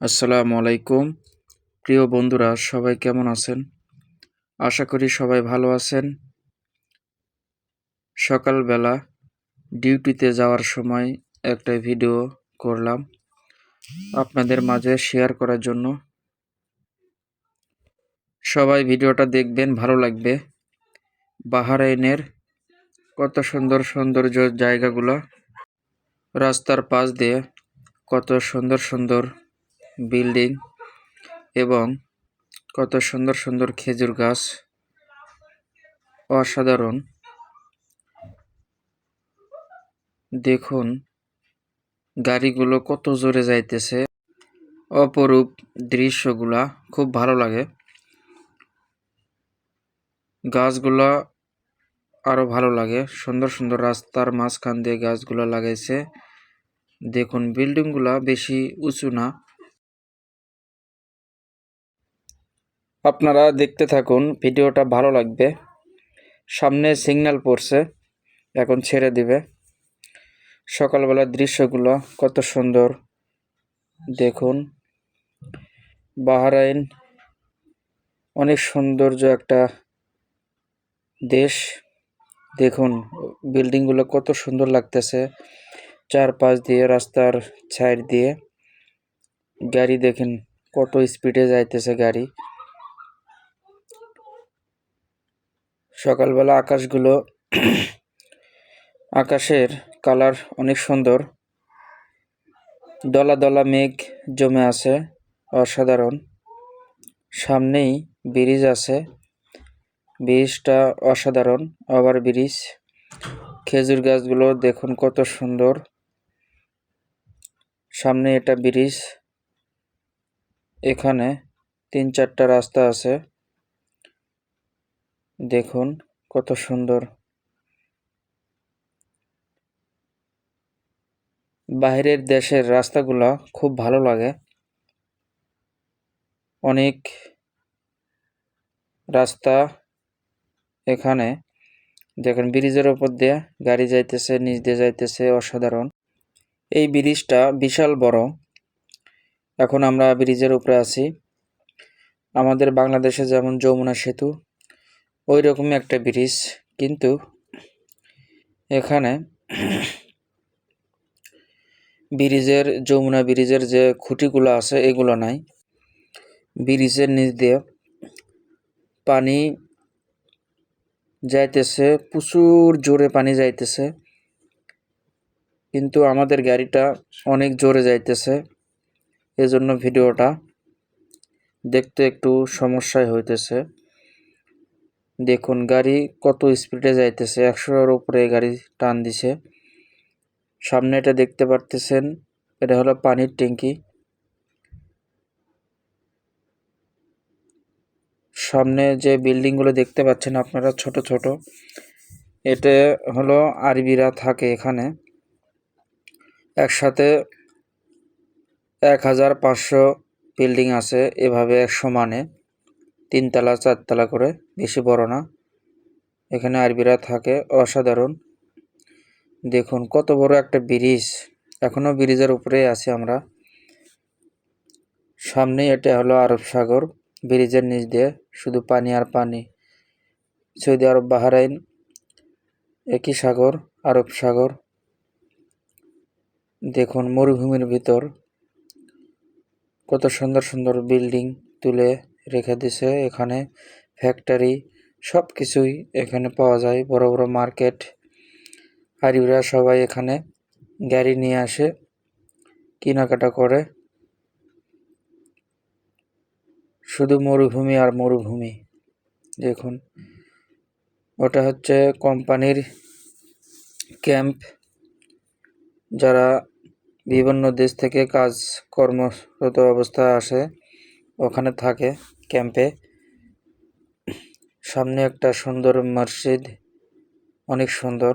আসসালামু আলাইকুম। প্রিয় বন্ধুরা, সবাই কেমন আছেন? আশা করি সবাই ভালো আছেন। সকালবেলা ডিউটিতে যাওয়ার সময় একটা ভিডিও করলাম আপনাদের মাঝে শেয়ার করার জন্য। সবাই ভিডিওটা দেখবেন, ভালো লাগবে। বাহারাইনের কত সুন্দর সৌন্দর্য জায়গাগুলো, রাস্তার পাশ দিয়ে কত সুন্দর সুন্দর বিল্ডিং এবং কত সুন্দর সুন্দর খেজুর গাছ। অসাধারণ। দেখুন, গাড়িগুলো কত জোরে যাইতেছে। অপরূপ দৃশ্যগুলা খুব ভালো লাগে। গাছগুলা আরও ভালো লাগে। সুন্দর সুন্দর রাস্তার মাঝখান দিয়ে গাছগুলো লাগাইছে। দেখুন, বিল্ডিংগুলা বেশি উঁচু না। আপনারা দেখতে থাকুন, ভিডিওটা ভালো লাগবে। সামনে সিগন্যাল পড়ছে, এখন ছেড়ে দিবে। সকালবেলার দৃশ্যগুলো কত সুন্দর, দেখুন। বাহারাইন, অনেক সৌন্দর্য একটা দেশ, দেখুন, বিল্ডিংগুলো কত সুন্দর লাগতেছে। চারপাশ দিয়ে, রাস্তার সাইড দিয়ে। গাড়ি দেখেন, কত স্পিডে যাইতেছে গাড়ি। সকালবেলা আকাশগুলো আকাশের কালার অনেক সুন্দর। দলা দলা মেঘ জমে আছে, অসাধারণ। সামনেই ব্রিজ আছে। ব্রিজটা অসাধারণ, ওভার ব্রিজ। খেজুর গাছগুলো দেখুন কত সুন্দর। সামনে এটা ব্রিজ। এখানে তিন চারটা রাস্তা আছে। দেখুন কত সুন্দর। বাইরের দেশের রাস্তাগুলা খুব ভালো লাগে। অনেক রাস্তা এখানে। দেখেন ব্রিজের ওপর দিয়ে গাড়ি যাইতেছে, নিচ দিয়ে যাইতেছে, অসাধারণ। এই ব্রিজটা বিশাল বড়। এখন আমরা ব্রিজের উপরে আছি। আমাদের বাংলাদেশে যেমন যমুনা সেতু ওই রকমই একটা ব্রিজ। কিন্তু এখানে ব্রিজের, যমুনা ব্রিজের যে খুঁটিগুলো আছে, এগুলো নাই। ব্রিজের নিচ দিয়ে পানি যাইতেছে, প্রচুর জোরে পানি যাইতেছে। কিন্তু আমাদের গাড়িটা অনেক জোরে যাইতেছে। এজন্য ভিডিওটা দেখতে একটু সমস্যায় হইতেছে। দেখুন, গাড়ি কত স্পিডে যাইতেছে। একশোর উপরে গাড়ি টান দিছে। সামনে এটা দেখতে পারতেছেন, এটা হলো পানির ট্যাঙ্কি। সামনে যে বিল্ডিংগুলো দেখতে পাচ্ছেন আপনারা, ছোট ছোট। এটা হলো আরবিরা থাকে এখানে। একসাথে এক হাজার পাঁচশো বিল্ডিং আছে, এভাবে এক সমানে। তিনতলা, চারতলা করে, বেশি বড় না। এখানে আরবিরা থাকে, অসাধারণ। দেখুন, কত বড় একটা ব্রিজ। এখনও ব্রিজের উপরে আছি আমরা। সামনে এটা হলো আরব সাগর, ব্রিজের নিচ দিয়ে, শুধু পানি আর পানি। সৌদি আরব, বাহারাইন, একই সাগর, আরব সাগর। দেখুন, মরুভূমির ভিতর। কত সুন্দর সুন্দর বিল্ডিং তুলে রেখে দিছে। এখানে ফ্যাক্টরি সব কিছুই এখানে পাওয়া যায়। বড় বড় মার্কেট আরিরা সবাই এখানে গাড়ি নিয়ে আসে, কেনাকাটা করে। শুধু মরুভূমি আর মরুভূমি। দেখুন, ওটা হচ্ছে কোম্পানির ক্যাম্প। যারা বিভিন্ন দেশ থেকে কাজ কর্মরত অবস্থায় আসে, ওখানে থাকে। ক্যাম্পে। সামনে একটা সুন্দর মসজিদ। অনেক সুন্দর।